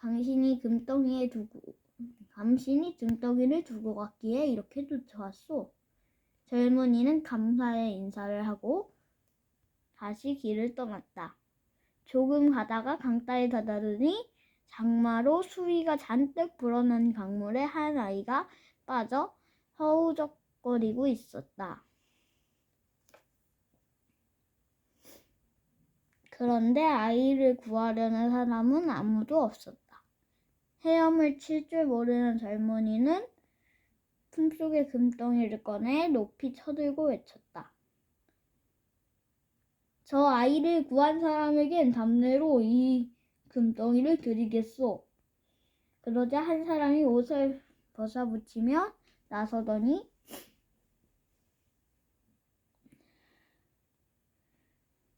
당신이 금덩이에 두고 당신이 금덩이를 두고 갔기에 이렇게 쫓아왔소. 젊은이는 감사의 인사를 하고 다시 길을 떠났다. 조금 가다가 강가에 다다르니 장마로 수위가 잔뜩 불어난 강물에 한 아이가 빠져 허우적거리고 있었다. 그런데 아이를 구하려는 사람은 아무도 없었다. 헤엄을 칠 줄 모르는 젊은이는 품속에 금덩이를 꺼내 높이 쳐들고 외쳤다. 저 아이를 구한 사람에겐 담내로 이 금덩이를 드리겠소. 그러자 한 사람이 옷을 벗어붙이며 나서더니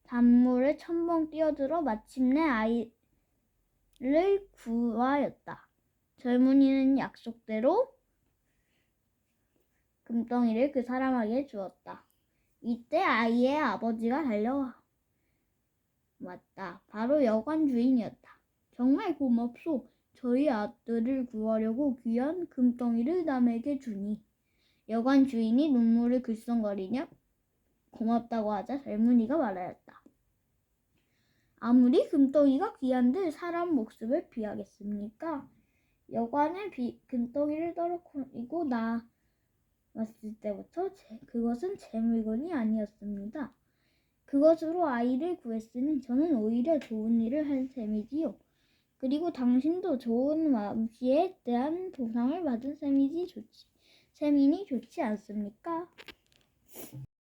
단물에 첨벙 뛰어들어 마침내 아이 를 구하였다. 젊은이는 약속대로 금덩이를 그 사람에게 주었다. 이때 아이의 아버지가 달려왔다. 바로 여관 주인이었다. 정말 고맙소. 저희 아들을 구하려고 귀한 금덩이를 남에게 주니. 여관 주인이 눈물을 글썽거리며 고맙다고 하자 젊은이가 말하였다. 아무리 금덩이가 귀한들 사람 목숨을 비하겠습니까? 여관에 비, 금덩이를 떨어뜨리고 나 왔을 때부터 제, 그것은 제 물건이 아니었습니다. 그것으로 아이를 구했으니 저는 오히려 좋은 일을 한 셈이지요. 그리고 당신도 좋은 마음씨에 대한 보상을 받은 셈이지 좋지, 셈이니 좋지 않습니까?